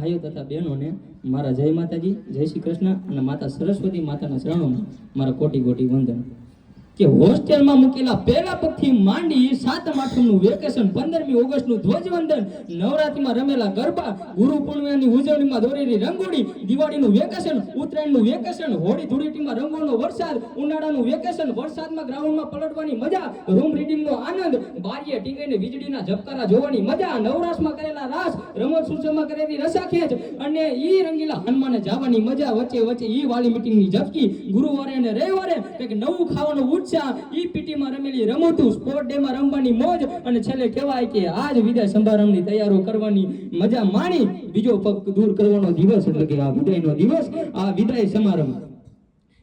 ભાઈઓ તથા બહેનોને મારા જય માતાજી, જય શ્રી કૃષ્ણ અને માતા સરસ્વતી માતાના ચરણોમાં મારા કોટી કોટી વંદન. કે હોસ્ટેલમાં મૂકેલા પહેલા પગથી માંડી સાતમ આઠમનું વેકેશન, પંદરમી ઓગસ્ટનું ધ્વજવંદન, નવરાત્રીમાં રમેલા ગરબા, ગુરુ પૂર્ણિમાની ઉજવણીમાં દોરેલી રંગોળી, દિવાળીનું વેકેશન, ઉત્તરાયણનું વેકેશન, હોળી ધૂળીટીમાં રંગોનો વરસાદ, ઉનાળાનું વેકેશન, વરસાદમાં ગ્રાઉન્ડમાં પલટવાની મજા, રૂમ રીડિંગનો આનંદ, બારીએ ટીંગાઈને વીજળીના ઝબકારા જોવાની મજા, નવરાશમાં કરેલા રાસ રમત સૂચનમાં કરેલી રસાખેંચ, અને ઈ રંગીલા હનુમાને જવાની મજા, વચ્ચે વચ્ચે ઈ વાલી મીટિંગની ઝબકી, ગુરુવારે અને રવિવારે કંઈક નવું ખાવાનું ઉત્સાહ ઈ રમેલી રમતું સ્પોર્ટ ડેમાં રમવાની મોજ અને છેલ્લે કહેવાય કે આજ વિદાય સમારંભની તૈયારો કરવાની મજા માણી બીજો પગ દૂર કરવાનો દિવસ એટલે કે આ વિદાયનો દિવસ, આ વિદાય સમારંભ.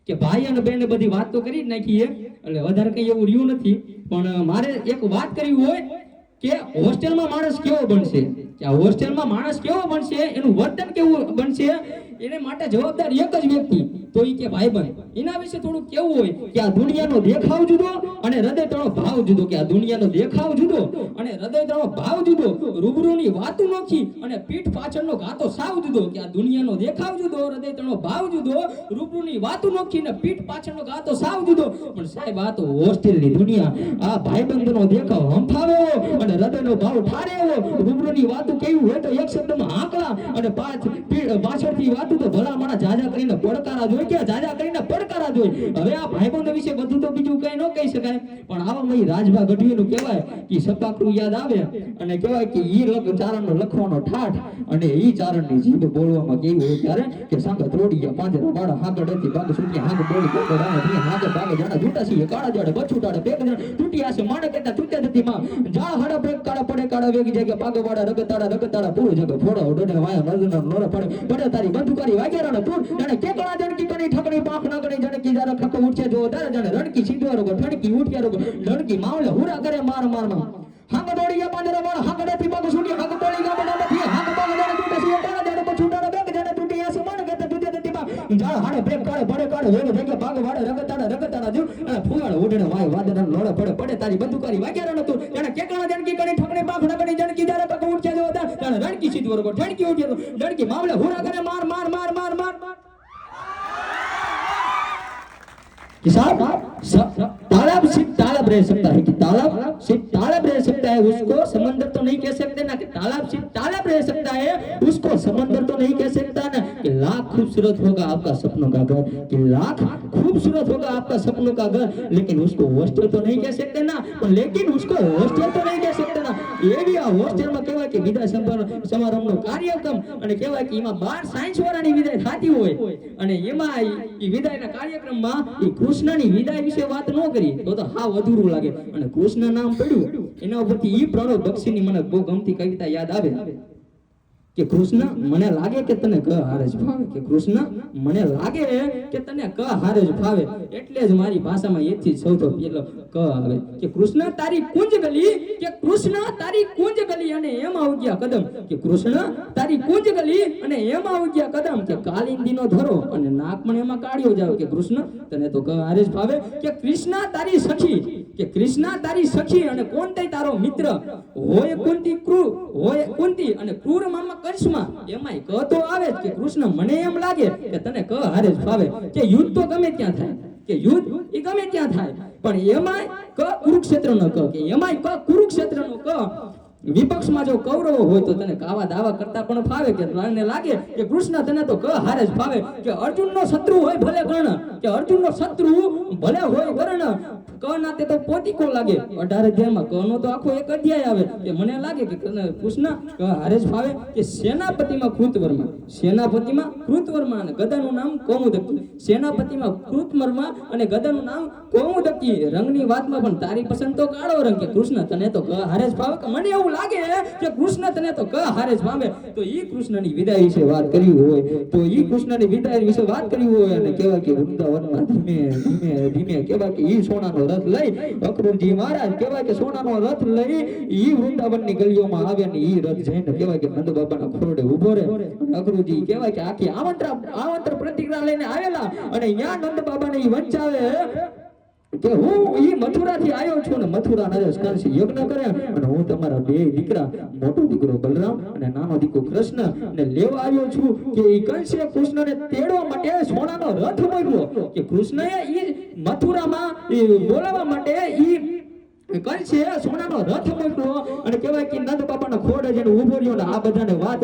કે ભાઈ અને બેન બધી વાત તો કરી જ નાખી એટલે વધારે કઈ એવું રહ્યું નથી. પણ મારે એક વાત કરવી હોય કે હોસ્ટેલમાં માણસ કેવો બનશે? હોસ્ટેલમાં માણસ કેવો બનશે, એનું વર્તન કેવું બનશે, એને માટે જવાબદાર એક જ વ્યક્તિ, તો એ કે ભાઈબંધ. એના વિશે થોડું કેવું હોય કે આ દુનિયાનો દેખાવ જુદો અને હૃદયતળો ભાવ જુદો, કે આ દુનિયાનો દેખાવ જુદો અને હૃદયતળો ભાવ જુદો. રૂબરૂની વાતો નોખી અને પીઠ પાછળનો ઘાતો સાવ જુદો, કે આ દુનિયાનો દેખાવ જુદો, હૃદયતળો ભાવ જુદો. રૂબરૂની વાતો નોખી ને પીઠ પાછળનો ઘાતો સાવ જુદો. પણ સાહેબ, આ તો હોસ્ટેલની દુનિયા. આ ભાઈબંધનો દેખાવ હંફાવે અને હૃદયનો ભાવ ઠારે રૂબરૂની વાતો કેવી હોય તો એક શબ્દમાં આંકડા અને પાંચ પાછળથી વાતું તો ભલા જાજા કરીને પડકારા જોઈ. કે જાજા કરીને પડકારા જોઈ? હવે આ ભાઈબંધ વિશે બધું તો બીજું કઈ ન કહી શકાય. પણ આવા મય રાજભા ગઢવીનું કહેવાય કે સપાકરું યાદ આવે અને કહેવાય કે ઈ લખ ચારણનો લખવાનો ઠાઠ અને ઈ ચારણની જીભ બોલવામાં કેવું હોય ત્યારે કે સાંગત રોડિયા પાંજરા વાળા હાગડ હતી, બાગ સુટી હાગ બોલી કોકો રામ ધી હાગ બાગ જાડા જૂટા સી કાળા જાડે બેગ જણ તૂટી આસે માણે કેતા તૂટ્યા થતી માં. જાળ હાડા પેક કાળા પડે, કાળા વેગી જાય કે પાગ વાળા રગતાડા રગતાડા પૂરું જગ ફોડો ડોડે વાયા નરજના નોરા પડે. પડે તારી બંધુકારી વાગેરાનો તું. જાણે કેકળા જણકી કણી ઠકણી પાંખ ના કણી જણકી જારા ખકો ઉઠે જો તારે જાણે રણકી સીધો રોગો ઠણકી ઉઠ્યા રોગો ડણકી માવલે હુરા કરે માર મારમાં હાંગ ગયા પાંજરા વાળા હાંગડે થી બગ સુટી હાંગ ગયા ગામ હાડે બેગ કાળે પડે કાળે વેગ જગ્યા ભાગ વાડે રગતાડા રગતાડા જો અને ફુગાડ ઉડણે વાય વાદળા લોડે પડે પડે તારી બંદુકારી વાગ્યા તું જાણે કેકળા જણકી કણી ઠકણી પાંખ ના કણી જણકી જારે પગ ઉઠ્યા જો તાર જાણે રણકી સીધવો રોગો ઠણકી ઉઠ્યા તો લડકી માવલે હુરા કરે માર માર માર માર માર कि साहब स- तालाब सिर्फ तालाब रह सकता है कि तालाब सिर्फ तालाब रह सकता है उसको समंदर तो नहीं कह सकते खूबसूरत होगा आपका सपनों का घर कि लाख खूबसूरत होगा आपका सपनों का घर लेकिन उसको हॉस्टल तो नहीं कह सकते ना पर लेकिन उसको हॉस्टल तो नहीं कह सकते ना એવી આ હોસ્ટેલમાં કહેવાય કે વિદાય સંભાર- સમારંભનો કાર્યક્રમ અને કહેવાય કે એમાં બાર સાયન્સ વાળાની વિદાય થતી હોય અને એમાં ઈ- ઈ વિદાયના કાર્યક્રમમાં ઈ કૃષ્ણની વિદાય વિશે વાત ન કરી તો તો હાવ અધૂરું લાગે અને કૃષ્ણ નામ પડ્યું એના ઉપરથી ઈ પ્રણવ બક્ષીની મને બહુ ગમતી કવિતા યાદ આવે કે કૃષ્ણ, મને લાગે કે તને ક હારે જ ભાવે કે કૃષ્ણ, મને લાગે કે તને ક હારે જ ભાવે એટલે જ મારી ભાષામાં એથી સૌથી પહેલો ક આવે. કે કૃષ્ણ તારી કુંજ ગલી, કે કૃષ્ણ તારી કુંજ ગલી અને એમ ઉગ્યા કદમ. કે કૃષ્ણ તારી કુંજ ગલી અને એમાં ઉગ્યા કદમ. કે કાલિંદીનો ધરો અને નાક પણ એમાં કાઢ્યો જાવ. કે કૃષ્ણ, તને તો ક હારે જ ભાવે કે કૃષ્ણ તારી સખી કે કૃષ્ણ તારી સખી અને કોણ તે તારો મિત્ર? હોય કુંતી ક્રૂ? હોય કુંતી અને ક્રૂર મામા કૃષ્ણ એમાંય ક તો આવે કે કૃષ્ણ મને એમ લાગે કે તને ક હારે જ ફાવે. કે યુદ્ધ તો ગમે ત્યાં થાય. કે યુદ્ધ એ ગમે ત્યાં થાય. પણ એમાંય ક કુરુક્ષેત્રનો ક કે એમાંય ક કુરુક્ષેત્રનો ક. વિપક્ષમાં જો કૌરવો હોય તો તને કાવા દાવા કરતા પણ ફાવે કે તને લાગે કે કૃષ્ણ તને તો ક હારે જ ફાવે. કે અર્જુનનો શત્રુ હોય ભલે કર્ણ. કે અર્જુનનો શત્રુ ભલે હોય કર્ણ. ક નાતે તો પોટીકો લાગે. અઢાર અધ્યાયમાં ક નો તો આખો એક અધ્યાય આવે. કે મને લાગે કે કૃષ્ણ હારે જ ફાવે કે સેનાપતિમાં કૃતવર્મા. સેનાપતિમાં કૃતવર્મા અને ગદાનું નામ કૌમુદકી સેનાપતિમાં કૃતવર્મા અને ગદાનું નામ કૌમુદકી રંગની વાતમાં પણ તારી પસંદ તો કાળો રંગ કે કૃષ્ણ તને તો ક હારે જ ફાવે. કે મને એવું લાગે કે કૃષ્ણ તને તો ક હારે જ ફાવે. તો ઈ કૃષ્ણની વિદાય વિશે વાત કરવી હોય. તો ઈ કૃષ્ણની વિદાય વિશે વાત કરવી હોય અને કેવા કે વૃંદાવનમાં ધીમે ધીમે ધીમે કેવા કે ઈ સોનાનો રથ લઈ અક્રૂરજી મહારાજ કહેવાય કે સોનાનો રથ લઈ ઈ વૃંદાવનની ગલીઓમાં આવે ને ઈ રથ જઈને કહેવાય કે નંદ બાબાના ખોરડે ઊભો રહે. અક્રૂરજી કહેવાય કે આખી આમંત્ર આમંત્ર પ્રતિક્રિયા લઈને આવેલા. અને ન્યા નંદ બાબાને ઈ વંચાવે. કે હું ઈ મથુરાથી આવ્યો છું ને મથુરા નરેશ કંસ યજ્ઞ કરે અને હું તમારા બે દીકરા, મોટો દીકરો બલરામ અને નાનો દીકરો કૃષ્ણ ને લેવા આવ્યો છું કે ઈ કંસે કૃષ્ણને તેડવા માટે સોનાનો રથ મોકલ્યો કે કૃષ્ણએ ઈ મથુરામાં બોલાવવા માટે ઈ છે. સોનાનો રથ મોકલ્યો અને કહેવાય કે નંદ બાબાના ખોડે જઈને ઊભો રહ્યો આ બધાને વાત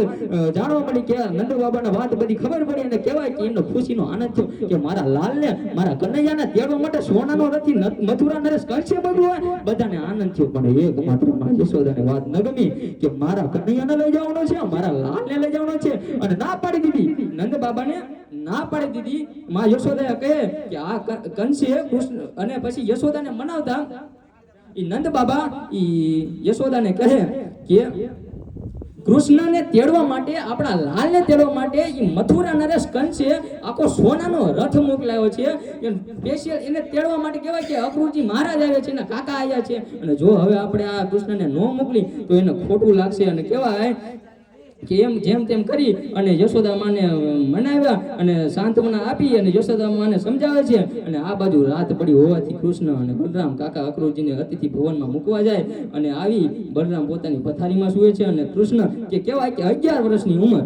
જાણવા મળી કે નંદ બાબાના વાત બધી ખબર પડી અને કહેવાય કે એમનો ખુશીનો આનંદ થયો કે મારા લાલને, મારા કનૈયાને તેડવા માટે સોનાનો રથી મથુરા નરેશ કરશે હોય બધાને આનંદ થયો. પણ એક માત્રમાં યશોદાને વાત ન ગમી કે મારા કનૈયાને લઈ જવાનો છે, મારા લાલને લઈ જવાનો છે અને ના પાડી દીધી. નંદ બાબાને ના પાડી દીધી. માં યશોદા કહે કે આ કંસે કૃષ્ણ અને પછી યશોદાને મનાવતા ઈ નંદ બાબા એ યશોદાને કહે કે કૃષ્ણને તેડવા માટે, આપણા લાલને તેડવા માટે એ મથુરા નરેશ કંસે આખો સોનાનો રથ મોકલાયો છે. સ્પેશિયલ એને તેડવા માટે કહેવાય કે અકરુજી મહારાજ આવ્યા છે એના કાકા આવ્યા છે. અને જો હવે આપણે આ કૃષ્ણને ન મોકલી, તો એને ખોટું લાગશે. અને કહેવાય કે એમ જેમ તેમ કરી અને યશોદા માને મનાવ્યા અને સાંત્વના આપી અને યશોદા માને સમજાવે છે. અને આ બાજુ રાત પડી હોવાથી કૃષ્ણ અને બલરામ કાકા અક્રૂરજીને અતિથિ ભવનમાં મૂકવા જાય અને આવી બલરામ પોતાની પથારીમાં સૂવે છે અને કૃષ્ણ કે કહેવાય કે અગિયાર વર્ષની ઉંમર.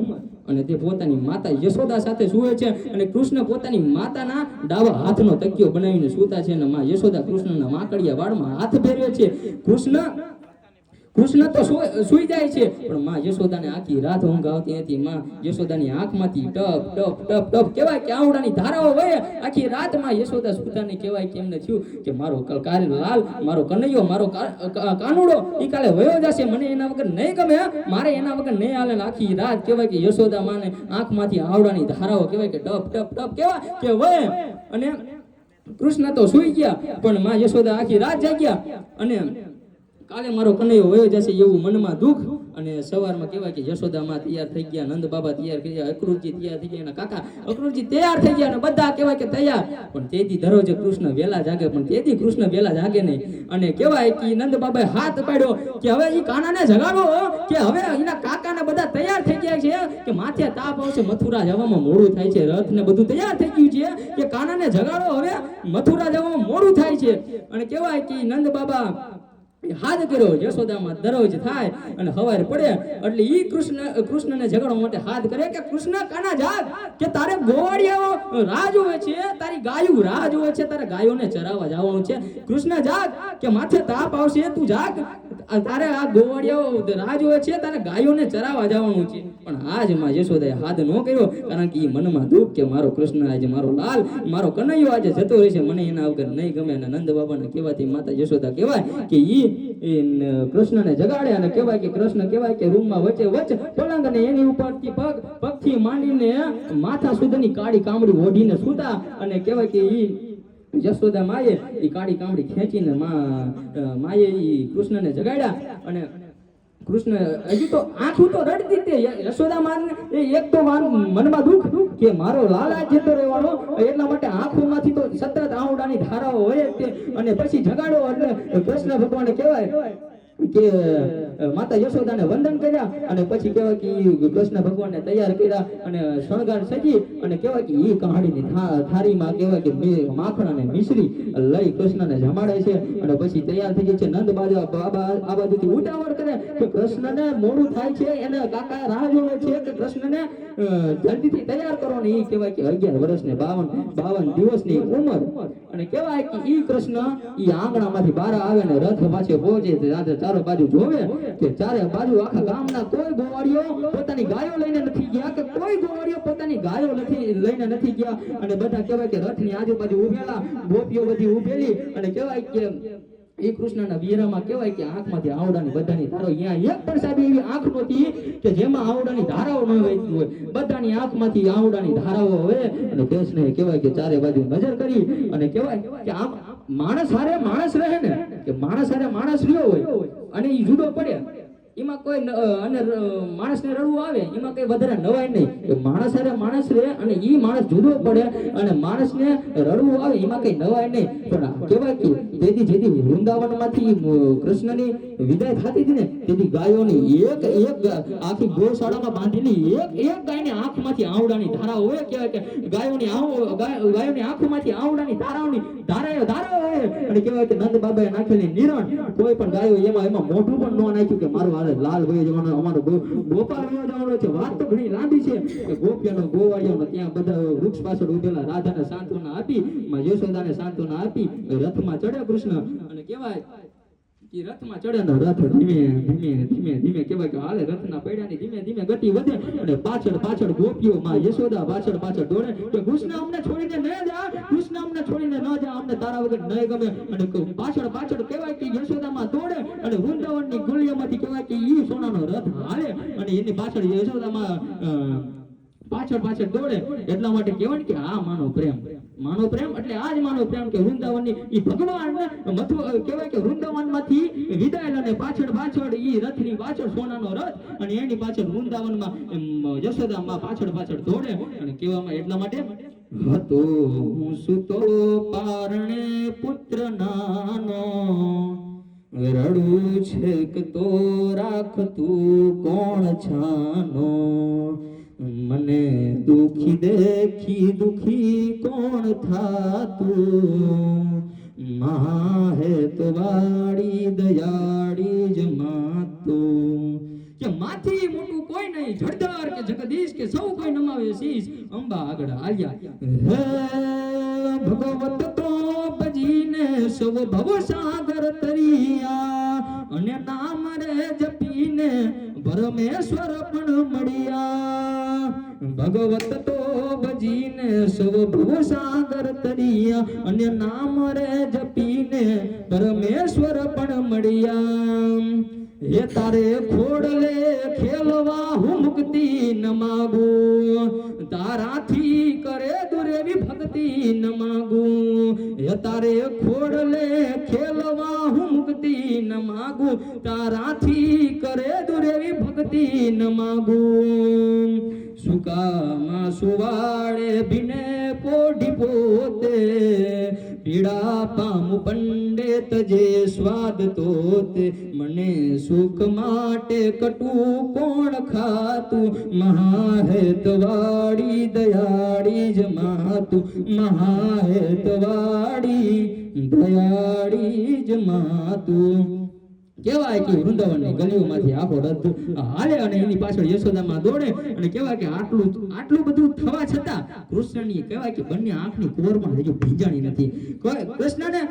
અને તે પોતાની માતા યશોદા સાથે સૂવે છે અને કૃષ્ણ પોતાની માતાના ડાબા હાથનો તકિયો બનાવીને સૂતા છે અને માં યશોદા કૃષ્ણના માકડિયા વાળમાં હાથ ફેરવે છે. કૃષ્ણ કૃષ્ણ તો સુઈ જાય છે. પણ માં યશોદાને આખી રાત ઊંઘ આવતી હતી. માં યશોદાની આંખમાંથી ટપ ટપ ટપ ટપ કહેવાય કે આવડાની ધારાઓ વહે. આખી રાતમાં યશોદા સુતાને કહેવાય કે એમને થયું કે મારો કલકાર કારે લાલ, મારો કનૈયો, મારો કાનુડો ઈ કાલે વયો જશે. મને એના વગર નહીં ગમે મારે એના વગર નહીં હાલે. આખી રાત કહેવાય કે યશોદા માને આંખમાંથી આવડાની ધારાઓ કહેવાય કે ટપ ટપ ટપ કહેવાય કે વહે. અને કૃષ્ણ તો સુઈ ગયા, પણ માં યશોદા આખી રાત જાગ્યા. અને કાલે મારો કનૈયો વયો જશે એવું મનમાં દુઃખ અને સવારમાં કહેવાય કે યશોદામાં તૈયાર થઈ ગયા નંદ બાબા તૈયાર થઈ ગયા અક્રૂરજી તૈયાર થઈ ગયા એના કાકા અક્રૂરજી તૈયાર થઈ ગયા અને બધા કહેવાય કે તૈયાર. પણ તેથી દરરોજ કૃષ્ણ વેલા જાગે, પણ તેથી કૃષ્ણ વેલા જાગે નહીં. અને કહેવાય કે નંદ બાબાએ હાથ પાડ્યો કે હવે એ કાનાને જગાડો કે હવે એના કાકાને બધા તૈયાર થઈ ગયા છે, કે માથે તાપ આવશે, મથુરા જવામાં મોડું થાય છે રથ ને બધું તૈયાર થઈ ગયું છે, કે કાનાને જગાડો, હવે મથુરા જવામાં મોડું થાય છે. અને કહેવાય કે નંદ બાબા હાથ કર્યો, યશોદામાં દરરોજ થાય અને હવાર પડે, એટલે ઈ કૃષ્ણ, કૃષ્ણને જગાડવા માટે હાથ કરે કે કૃષ્ણ કાના જાગ, કે તારે ગોવાળિયાઓ રાહ જોવે છે, તારી ગાયું રાહ જોવે છે, તારે ગાયોને ચરાવવા જવાનું છે. કૃષ્ણ જાગ, કે માથે તાપ આવશે, તું જાગ તારે આ ગોવાળિયાઓ રાહ જોવે છે, તારે ગાયોને ચરાવવા જવાનું છે. પણ આજમાં યશોદાએ હાથ ન કર્યો, કારણ કે ઈ મનમાં દુઃખ કે મારો કૃષ્ણ આજે મારો લાલ, મારો કનૈયો આજે જતો રહેશે, મને એના વગર નહીં ગમે. અને નંદ બાબાના કહેવાથી માતા યશોદા કહેવાય કે ઈ ઈ કૃષ્ણને જગાડે અને કહેવાય કે કૃષ્ણ કહેવાય કે રૂમમાં વચ્ચે વચ્ચે પલંગ ને એની ઉપરથી પગ, પગથી માંડીને માથા સુધીની કાળી કામડી ઓઢીને સૂતા અને કહેવાય કે ઈ જશોદા માએ એ કાળી કામડી ખેંચીને માએ ઈ કૃષ્ણને જગાડ્યા અને કૃષ્ણ હજુ તો આંખું તો રડતી તે યશોદા માન એ એક તો મારું મનમાં દુઃખ કે મારો લાલા જતો રહેવાનો એટલા માટે આંખોમાંથી તો સતત આવડાની ધારાઓ હોય તે. અને પછી જગાડો એટલે કૃષ્ણ ભગવાન કહેવાય કે માતા યશોદાને વંદન કર્યા અને પછી કહેવાય કે કૃષ્ણ ભગવાનને તૈયાર કર્યા અને શણગાર સજી અને કહેવાય કે એ કહાડીની થારીમાં કહેવાય કે માખણ અને મિશ્રી લઈ કૃષ્ણને જમાડે છે અને પછી તૈયાર થઈ જાય છે નંદ બાજુ બાબા આ બાજુથી ઉતાવળ કરે કે કૃષ્ણને મોડું થાય છે, એને કાકા રાહ જોવે છે કે કૃષ્ણને જલ્દીથી તૈયાર કરો ને એ કહેવાય કે અગિયાર વર્ષ ને બાવન બાવન દિવસની ઉંમર. અને કહેવાય કે ઈ કૃષ્ણ એ આંગણામાંથી બહાર આવે ને રથ પાછે પહોંચે ચારો બાજુ જોવે કે ચારે બાજુ આખા ગામના કોઈ ગોવાળીઓ પોતાની ગાયો લઈને નથી ગયા કે કોઈ ગોવાળીઓ પોતાની ગાયો નથી લઈને નથી ગયા. અને બધા કહેવાય કે રથની આજુબાજુ ઉભેલા ગોપીઓ બધી ઉભેલી અને કહેવાય કે એ કૃષ્ણના વીરામાં કહેવાય કે આંખમાંથી આવડાની બધાની ધારો અહીંયા એક પણ સાહેબ એવી આંખ નહોતી કે જેમાં આવડાની ધારાઓ ન વહેતી હોય બધાની આંખમાંથી આવડાની ધારાઓ હોય. અને દેશને કહેવાય કે ચારે બાજુ નજર કરી અને કહેવાય કે આમ માણસ હારે માણસ રહે ને, કે માણસ હારે માણસ રહ્યો હોય, અને એ જુદો પડે એમાં કોઈ અને માણસને રડવું આવે, એમાં કઈ વધારે નવાય નહીં. માણસ અરે માણસ રહે અને એ માણસ જુદો પડે અને માણસને રડવું આવે, એમાં કઈ નવાય નહીં. પણ કહેવાય કે તેથી જેથી વૃંદાવનમાંથી કૃષ્ણની વિદાય થતી હતી ને, તેથી ગાયોની એક એક આખી ગૌશાળામાં બાંધેલી એક એક ગાયની આંખમાંથી આવડાની ધારા હોય કહેવાય કે ગાયોની આવ ગાય- ગાયોની આંખમાંથી આવડાની ધારાઓની ધારાઓ ધારાઓ હોય અને કહેવાય કે નંદ બાબાએ નાખેલી નિરણ. કોઈ પણ ગાયો એમાં એમાં મોઢું પણ ન નાખ્યું કે મારું હાલે લાલ વયો જવાનો, અમારો ગોપાલભાઈ જવાનો છે. વાત તો ઘણી લાંબી છે. કે ગોપીઓનો ગોવાળિયાનો ત્યાં બધા વૃક્ષ પાછળ ઉભેલા રાધાને સાંત્વના આપી માં યશોદાને સાંત્વના આપી, રથમાં ચડ્યા કૃષ્ણ. અને કહેવાય કે રથમાં ચડે ને રથ ધીમે ધીમે ધીમે ધીમે કહેવાય કે હાલે રથના પૈડાની ધીમે ધીમે ગતિ વધે અને પાછળ પાછળ ગોપીઓ માં યશોદા પાછળ પાછળ દોડે કે કૃષ્ણ અમને છોડીને ન જા, કૃષ્ણ અમને છોડીને ન જા, અમને તારા વગર ન ગમે. અને પાછળ પાછળ કહેવાય કે યશોદામાં દોડે અને વૃંદાવનની ગલીઓમાંથી કહેવાય કે ઈ સોનાનો રથ હાલે અને એની પાછળ યશોદા માં પાછળ પાછળ દોડે. એટલા માટે કહેવાય કે આ માનો પ્રેમ. માનો પ્રેમ એટલે આ જ માનો પ્રેમ કે વૃંદાવનની ઈ ભગવાન મથુ કહેવાય કે વૃંદાવનમાંથી વિદાય ને પાછળ પાછળ ઈ રથની પાછળ સોનાનો રથ અને એની પાછળ વૃંદાવનમાં એમ, યશોદામાં પાછળ પાછળ દોડે અને કહેવામાં એટલા માટે હતો હું સુતો પારણે પુત્ર નાનો રડું છે કે તો રાખતું કોણ છાનો મને દુખી દેખી દુખી કોણ થાતું? મહા હે તો વાડી દયાળી જ માતું. કે માથી મોટું કોઈ નહીં જડદાર કે જગદીશ કે સૌ કોઈ નમાવે શીશ. અંબા આગળ આલ્યા હે ભગવત તો ભજીને સૌ ભવ સાગર તરિયા. અને નામ રે જપીને પરમેશ્વર પણ મળ્યા ભગવત તો ભજીને સૌ ભવ સાગર તરિયા અને નામ રે જપીને પરમેશ્વર પણ મળ્યા હે તારે ખોડલે ખેલવા હું મુક્તિ ન માગુ તારાથી કરે દુરેવી ભક્તિ ન માગુ હે તારે ખોડલે ખેલવા હું મુક્તિ ન માગું, તારાથી કરે દુરેવી ભક્તિ ન માગું સુકામાં સુવાડે ભીને પોઢી પોતે? પીડા પામ પંડિત જે સ્વાદ તોતે? મને સુખ માટે કટું કોણ ખાતું? મહાહેતવાડી દયાળી જ માતું. મહાહેતવાડી દયાળી જ માતું કહેવાય કે વૃંદાવનની ગલીઓમાંથી આખો રથ હાલે અને એની પાછળ યશોદામાં દોડે અને કેવા કે આટલું આટલું બધું થવા છતાં કૃષ્ણની કહેવાય કે બંને આંખની કોર પણ હજુ ભીંજાણી નથી. કૃષ્ણને,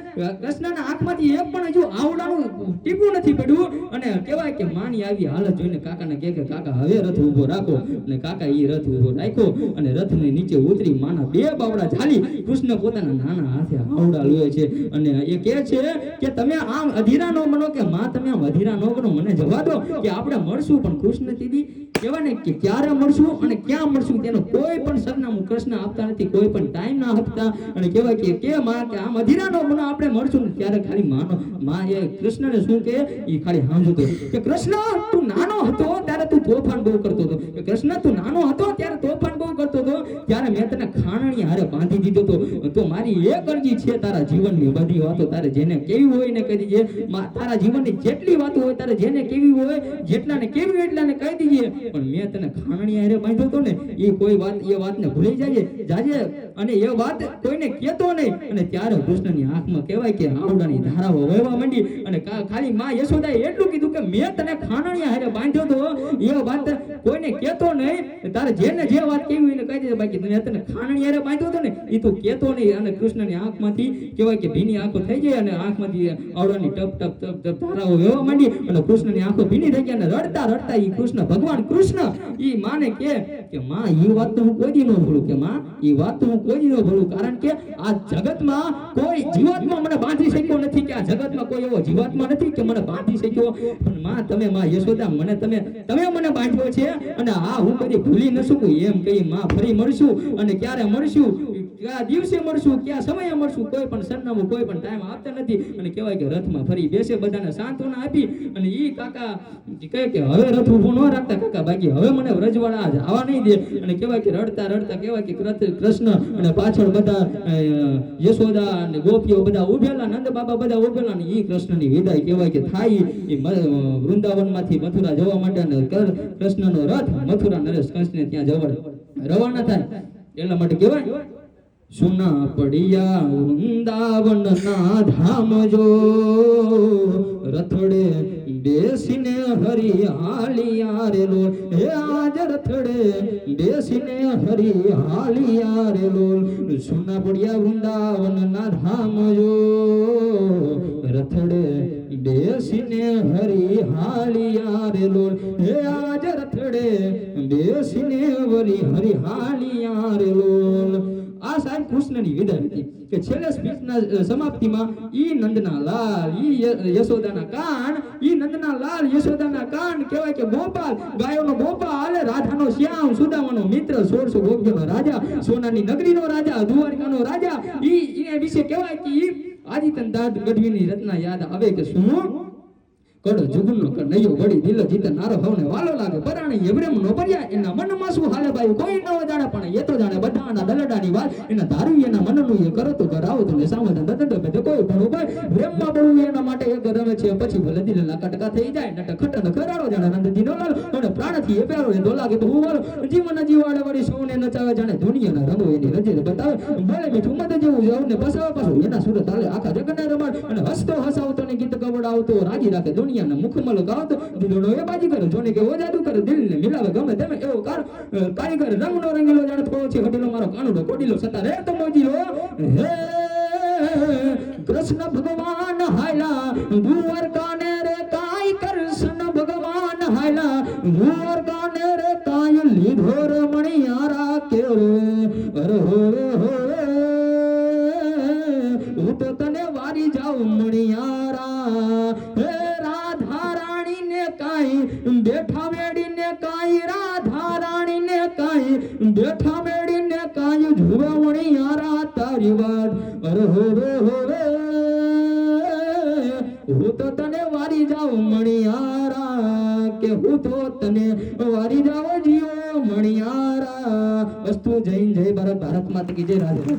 કૃષ્ણના આંખમાંથી એક પણ હજુ આવડાનું ટીપું નથી પડ્યું અને કહેવાય કે માની આવી હાલત જોઈને કાકાને કહે કે, કાકા, હવે રથ ઊભો રાખો. અને કાકા એ રથ ઊભો રાખ્યો અને રથની નીચે ઉતરી માના બે બાવડા ઝાલી કૃષ્ણ પોતાના નાના હાથે આવડા લે છે. અને એ કહે છે કે, તમે આમ અધીરા નો બનો કે માં તમે વધીરા નો મને જવા દો કે આપણે મળશું પણ દીદી કહેવાય ને કે ક્યારે મળશું અને ક્યાં મળશું તેનો કોઈ પણ સરનામું કૃષ્ણ આપતા નથી, કોઈ પણ ટાઈમ ના આપતા. અને કહેવાય કે કે માં કે આ અધીરા નો બનો આપણે મળશું ત્યારે ખાલી માનો માં એ કૃષ્ણને શું કે? એ ખાલી સાંભળતો કે કૃષ્ણ, તું નાનો હતો ત્યારે તું તોફાન બહુ કરતો હતો. કે કૃષ્ણ, તું નાનો હતો ત્યારે તોફાન કરતો હતો? ત્યારે મેં તને ખાણણી હારે બાંધી દીધો હતો તો મારી એક અરજી છે, તારા જીવનની બધી વાતો તારે જેને કેવી હોય ને કહી દીજે. તારા જીવનની જેટલી વાતો હોય તારે જેને કેવી હોય, જેટલાને કેવી એટલાને કહી દીજે. પણ મેં તને ખાણણી હારે બાંધ્યો હતો ને, એ કોઈ વાત, એ વાતને ભૂલી જાજે. જાજે, અને એ વાત કોઈને કહેતો નહીં. અને ત્યારે કૃષ્ણની આંખમાં કહેવાય કે આવડાની ધારાઓ વહેવા માંડી. અને ખાલી માં યશોદાએ એટલું કીધું કે મેં તને ખાણણી હારે બાંધ્યો તો એ વાત કોઈને કહેતો નહીં તારે જેને જે વાત કેવી એને કહી દે બાકી તને તને ખાણણી યારે બાંધ્યો હતો ને એ તું કહેતો નહીં. અને કૃષ્ણની આંખમાંથી કહેવાય કે ભીની આંખો થઈ જાય અને આંખમાંથી આવડાની ટપ ટપ ટપ ટપ ધારાઓ વહેવા માંડી અને કૃષ્ણની આંખો ભીની થઈ ગયા અને રડતા રડતા એ કૃષ્ણ, ભગવાન કૃષ્ણ એ માને કે કે માં એ વાત તો હું કોઈ ન ભૂલું, કે માં, ઈ વાત તો હું કોઈ ન ભૂલું, કારણ કે આ જગતમાં કોઈ જીવાત્મા મને બાંધી શક્યો નથી, કે આ જગતમાં કોઈ એવો જીવાત્મા નથી કે મને બાંધી શક્યો. પણ માં, તમે માં યશોદા, મને તમે તમે મને બાંધ્યો છે. અને આ હું કદી ભૂલી ન શકું એમ કહી માં ફરી મળશું અને ક્યારે મળશું કયા દિવસે મળશું કયા સમયે મળશું, કોઈ પણ સરનામું, કોઈ પણ ટાઈમ આપતા નથી. અને કહેવાય કે રથમાં ફરી બેસે બધાને સાંત્વના આપી અને એ કાકા કહે કે હવે રથ ઊભો ન રાખતા, કાકા બાકી હવે મને વ્રજવાળા જ આવા નહીં દે. અને કહેવાય કે રડતા રડતા કહેવાય કે કૃષ્ણ અને પાછળ બધા યશોદા અને ગોપીઓ બધા ઉભેલા નંદ બાબા બધા ઉભેલા ને એ કૃષ્ણની વિદાય કહેવાય કે થાય. એ વૃંદાવનમાંથી મથુરા જવા માટે અને કૃષ્ણનો રથ મથુરા નરેશ કંસને ત્યાં જવા રવાના થાય. એટલા માટે કહેવાય સુના પડિયા વૃંદાવન ના ધામ જો રથડે બેસીને હરી હાલિયા રે લોલ હે આજ રથડે બેસીને હરી હાલિયા રે લોલ સુના પડિયા વૃંદાવન ના ધામ જો રથડે બેસીને હરી હાલિયા રે લોલ હે આજ રથડે બેસીને વરી હરી રે લોલ આ સાહેબ કૃષ્ણની વિદાય હતી કે છેલ્લે સ્પીચના સમાપ્તિમાં ઈ નંદના લાલ, ઈ યશોદાના કાન, ઈ નંદના લાલ, યશોદાના કાન કહેવાય કે ગોપાલ, ગાયોનો ગોપાલ, રાધાનો શ્યામ, સુદામાનો મિત્ર, સોળસો ગોપીઓનો રાજા, સોનાની નગરીનો રાજા, દ્વારકાનો રાજા, ઈ વિશે કહેવાય કે ઈ આદિતન દાદ ગઢવીની રચના યાદ આવે કે શું? કડ જુગનો નયો વળી દિલ જીતે નારો હવને વાલો લાગે. પરાણી એવરેમ નો પર્યા એના મનમાં શું હાલે ભાઈ કોઈ ન જાણે, પણ એ તો જાણે બધાના દલડાની વાત. એના ધારવી એના મનનું એ કરો તો કરાવો તો ને સાવધાન દદડ બેઠે કોઈ પણ ઉપાય. પ્રેમમાં બહુ એના માટે એક રમે છે. પછી ભલે દિલ લાકા ટકા થઈ જાય, નટ ખટ ખરાડો જાણે નંદજી નો લાલ અને પ્રાણથી એ પ્યારો એ તો લાગે તો હું વાલો જીવન જીવાડે વળી સૌને નચાવે, જાણે દુનિયાના રમો એની રજે બતાવે. ભલે મીઠું મત જેવું જવું ને પસાવે, પાછું એના સુરત હાલે આખા જગને રમાડ. અને હસતો હસાવતો ગીત ગવડાવતો રાજી રાખે દુનિયાના મુખમલ ગાવતો દીદોનો એ બાજી કરે, જોને કે ઓ જાદુ કરે, દિલને મિલાવે, ગમે તેમે એવો કાર કારીગર. રંગનો રંગીલો જાણે થોડો છે હટેલો મારો કાનુડો, કોડીલો સતા રે તો મોજીલો. હે, કૃષ્ણ ભગવાન હાયલા દ્વારકાને રે કાઈ કૃષ્ણ ભગવાન હાયલા દ્વારકાને રે કાઈ લીધો રે મણિયારા કેરો અરે હો રે હો રે બેઠા મેડીને જુવે વણી યારા તારી વાત. અરે હો રે, હો તો તને વારી જાઉં મણિયારા કે હું તો તને વારી જાઉં જીઓ મણિયારા. વસ્તુ જૈન જય ભારત ભારત માતા કી જય રાધે.